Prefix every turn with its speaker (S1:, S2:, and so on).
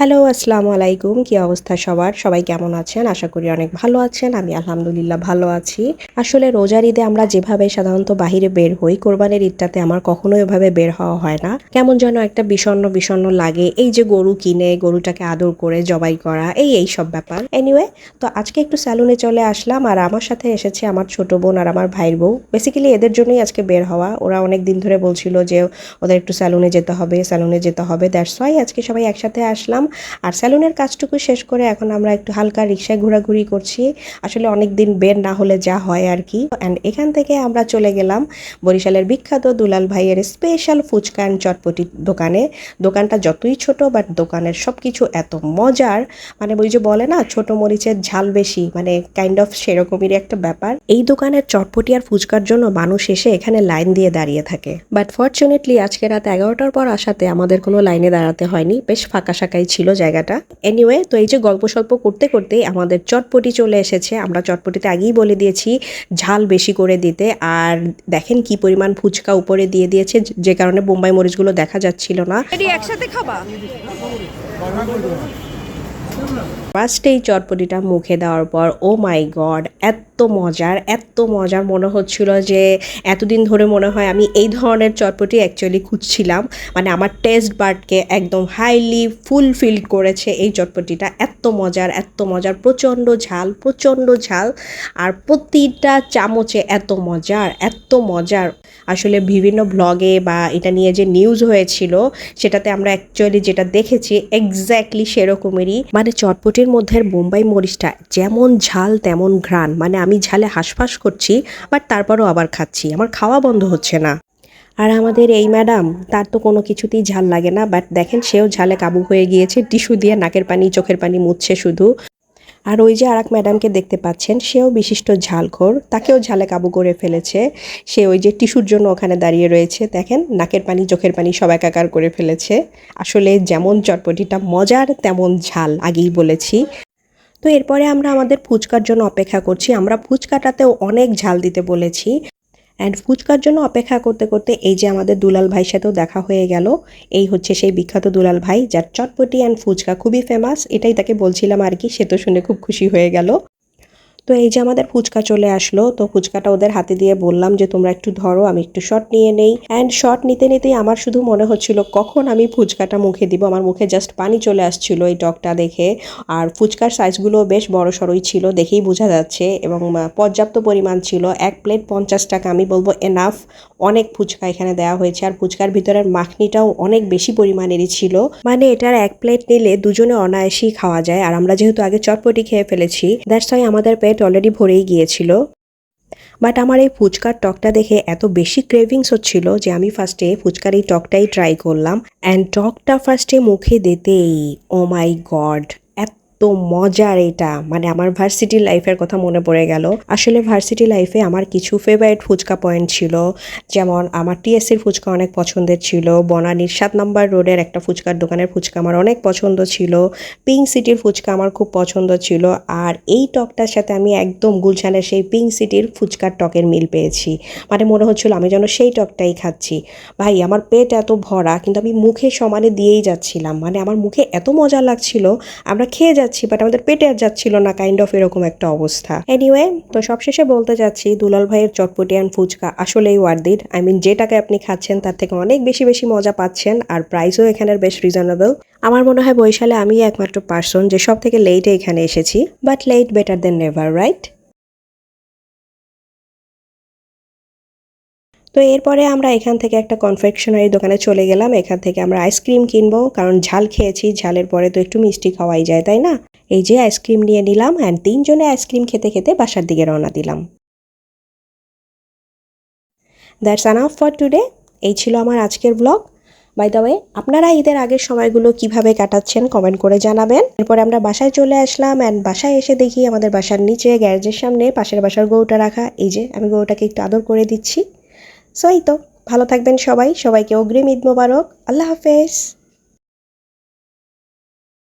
S1: Hello, আসসালামু আলাইকুম। কি অবস্থা সবার? সবাই কেমন আছেন? আশা করি অনেক ভালো আছেন। আমি আলহামদুলিল্লাহ ভালো আছি। আসলে রোজার ঈদে আমরা যেভাবে সাধারণত বাহিরে বের হই, কোরবানির ঈদটাতে আমার কখনোই এভাবে বের হওয়া হয় না। কেমন যেন একটা বিষণ্ণ বিষণ্ণ লাগে। এই যে গরু কিনে, গরুটাকে আদর করে, জবাই করা, এই এই সব ব্যাপার। এনিওয়ে তো আজকে একটু স্যালুনে চলে আসলাম আর আমার সাথে এসেছে আমার ছোট বোন আর আমার ভাইয়ের বউ। বেসিক্যালি এদের জন্যই আজকে বের হওয়া। ওরা অনেক দিন ধরে বলছিল যে ওদের একটু স্যালুনে যেতে হবে স্যালুনে যেতে হবে। দ্যাটস ওয়াই আজকে সবাই একসাথে আসলাম। আর স্যালুনের কাজটুকু শেষ করে এখন আমরা একটু হালকা রিক্সায় ঘোরাঘুরি করছি। আসলে অনেক দিন বের না হলে যা হয় আর কি। অ্যান্ড এখান থেকে আমরা চলে গেলাম বরিশালের বিখ্যাত দুলাল ভাইয়ের স্পেশাল ফুচকা অ্যান্ড চটপটি দোকানে। দোকানটা যতই ছোট বাট দোকানের সব কিছু এত মজার। মানে ওই যে বলে না, ছোট মরিচের ঝাল বেশি মানে কাইন্ড অফ সেরকমেরই একটা ব্যাপার। এই দোকানের চটপটি আর ফুচকার জন্য মানুষ এসে এখানে লাইন দিয়ে দাঁড়িয়ে থাকে। বাট ফর্চুনেটলি আজকে রাত এগারোটার পর আসাতে আমাদের কোনো লাইনে দাঁড়াতে হয়নি। বেশ ফাঁকা শাকাই ছিল। জায়গাটা। এনিওয়ে তো এই যে গল্প সল্প করতে করতে আমাদের চটপটি চলে এসেছে। আমরা চটপটিতে আগেই বলে দিয়েছি ঝাল বেশি করে দিতে। আর দেখেন কি পরিমাণ ফুচকা উপরে দিয়ে দিয়েছে যে কারণে বোম্বাই মরিচগুলো দেখা যাচ্ছিল না।
S2: একসাথে খাবা?
S1: ফার্স্ট এই চটপটিটা মুখে দেওয়ার পর ও মাই গড এত মজার, এত মজার মনে হচ্ছিল যে এতদিন ধরে মনে হয় আমি এই ধরনের চটপটি অ্যাকচুয়ালি খুঁজছিলাম। মানে আমার টেস্ট বার্ডকে একদম হাইলি ফুলফিল করেছে এই চটপটিটা। এত মজার এত মজার, প্রচণ্ড ঝাল প্রচণ্ড ঝাল। আর প্রতিটা চামচে এত মজার এত মজার। আসলে বিভিন্ন ব্লগে বা এটা নিয়ে যে নিউজ হয়েছিল, সেটাতে আমরা অ্যাকচুয়ালি যেটা দেখেছি এক্স্যাক্টলি সেরকমেরই। মানে চটপটির মধ্যে বোম্বাই মরিচটা যেমন ঝাল তেমন ঘ্রাণ। মানে আমি ঝালে হাঁসফাঁস করছি, বাট তারপরও আবার খাচ্ছি। আমার খাওয়া বন্ধ হচ্ছে না। আর আমাদের এই ম্যাডাম, তার তো কোনো কিছুতেই ঝাল লাগে না, বাট দেখেন সেও ঝালে কাবু হয়ে গিয়েছে, টিস্যু দিয়ে নাকের পানি, চোখের পানি মুছছে শুধু। আর ওই যে আরেক ম্যাডামকে দেখতে পাচ্ছেন, সেও বিশিষ্ট ঝালখোর, তাকেও ঝালে কাবু করে ফেলেছে। সে ওই যে টিস্যুর জন্য ওখানে দাঁড়িয়ে রয়েছে, দেখেন নাকের পানি, চোখের পানি সব একাকার করে ফেলেছে। আসলে যেমন চটপটিটা মজার, তেমন ঝাল, আগেই বলেছি। তো এরপরে আমরা আমাদের ফুচকার জন্য অপেক্ষা করছি। আমরা ফুচকাটাতেও অনেক ঝাল দিতে বলেছি। অ্যান্ড ফুচকার জন্য অপেক্ষা করতে করতে এই যে আমাদের দুলাল ভাই সাথেও দেখা হয়ে গেল। এই হচ্ছে সেই বিখ্যাত দুলাল ভাই, যার চটপটি অ্যান্ড ফুচকা খুবই ফেমাস এটাই তাকে বলছিলাম আর কি, সে তো শুনে খুব খুশি হয়ে গেল। তো এই যে আমাদের ফুচকা চলে আসলো, তো ফুচকাটা ওদের হাতে দিয়ে বললাম যে, তোমরা একটু ধরো, আমি একটু শট নিয়ে নেই। অ্যান্ড শট নিতে নিতেই আমার শুধু মনে হচ্ছিল, কখন আমি ফুচকাটা মুখে দিব? আমার মুখে জাস্ট পানি চলে আসছিল এই টকটা দেখে। আর ফুচকার সাইজগুলো বেশ বড় সড়ই ছিল দেখেই বোঝা যাচ্ছে এবং পর্যাপ্ত পরিমাণ ছিল। এক প্লেট পঞ্চাশ টাকা, আমি বলব এনাফ অনেক ফুচকা এখানে দেওয়া হয়েছে। আর ফুচকার ভিতরের মাখনিটাও অনেক বেশি পরিমাণেরই ছিল। মানে এটার এক প্লেট নিলে দুজনে অনায়াসেই খাওয়া যায়। আর আমরা যেহেতু আগে চটপটি খেয়ে ফেলেছি দ্যাটস ওয়াই আমাদের পেট অলরেডি ভরেই গিয়েছিল। বাট আমার এই ফুচকার টকটা দেখে এত বেশি ক্রেভিংস হচ্ছিল যে আমি ফার্স্টে ফুচকার এই টকটাই ট্রাই করলাম। অ্যান্ড টকটা ফার্স্টে মুখে দিতেই ও মাই গড এত মজার এটা। মানে আমার ভার্সিটি লাইফের কথা মনে পড়ে গেল। আসলে ভার্সিটি লাইফে আমার কিছু ফেভারিট ফুচকা পয়েন্ট ছিল। যেমন আমার টিএসসির ফুচকা অনেক পছন্দের ছিল। বনানীর সাত নম্বর রোডের একটা ফুচকার দোকানের ফুচকা আমার অনেক পছন্দ ছিল। পিঙ্ক সিটির ফুচকা আমার খুব পছন্দ ছিল। আর এই টকটার সাথে আমি একদম গুলশানের সেই পিঙ্ক সিটির ফুচকার টকের মিল পেয়েছি। মানে মনে হচ্ছিল আমি যেন সেই টকটাই খাচ্ছি। ভাই, আমার পেট এত ভরা, কিন্তু আমি মুখে সমানে দিয়েই যাচ্ছিলাম। মানে আমার মুখে এত মজা লাগছিল, আমরা খেয়ে যাচ্ছি। বাট আমাদের পেটে আর যাচ্ছিল না কাইন্ড অফ এরকম একটা অবস্থা। এনিওয়ে তো সবশেষে বলতে চাচ্ছি দুলাল ভাইয়ের চটপটি অ্যান্ড ফুচকা আসলেই ওয়ার্দিড আই মিন যে টাকায় আপনি খাচ্ছেন, তার থেকে অনেক বেশি বেশি মজা পাচ্ছেন, আর প্রাইসও এখানের বেশ রিজনেবল আমার মনে হয় বৈশালে আমি একমাত্র পার্সন যে সব থেকে লেটে এখানে এসেছি but late better then never right তো এরপরে আমরা এখান থেকে একটা কনফেকশনারি দোকানে চলে গেলাম, এখান থেকে আমরা আইসক্রিম কিনবো, কারণ ঝাল খেয়েছি, ঝালের পরে তো একটু মিষ্টি খাওয়াই যায়, তাই না? এই যে আইসক্রিম নিয়ে নিলাম অ্যান্ড তিনজনে আইসক্রিম খেতে খেতে বাসার দিকে রওনা দিলাম। দ্যাটস আনাফ ফর টুডে এই ছিল আমার আজকের ব্লগ বাই দ্য ওয়ে আপনারা ঈদের আগের সময়গুলো কীভাবে কাটাচ্ছেন কমেন্ট করে জানাবেন। এরপরে আমরা বাসায় চলে আসলাম অ্যান্ড বাসায় এসে দেখি আমাদের বাসার নিচে গ্যারেজের সামনে পাশের বাসার গরুটা রাখা। এই যে আমি গরুটাকে একটু আদর করে দিচ্ছি। সো এই তো, ভালো থাকবেন সবাই। সবাইকে অগ্রিম ঈদ মোবারক। আল্লাহ হাফেজ।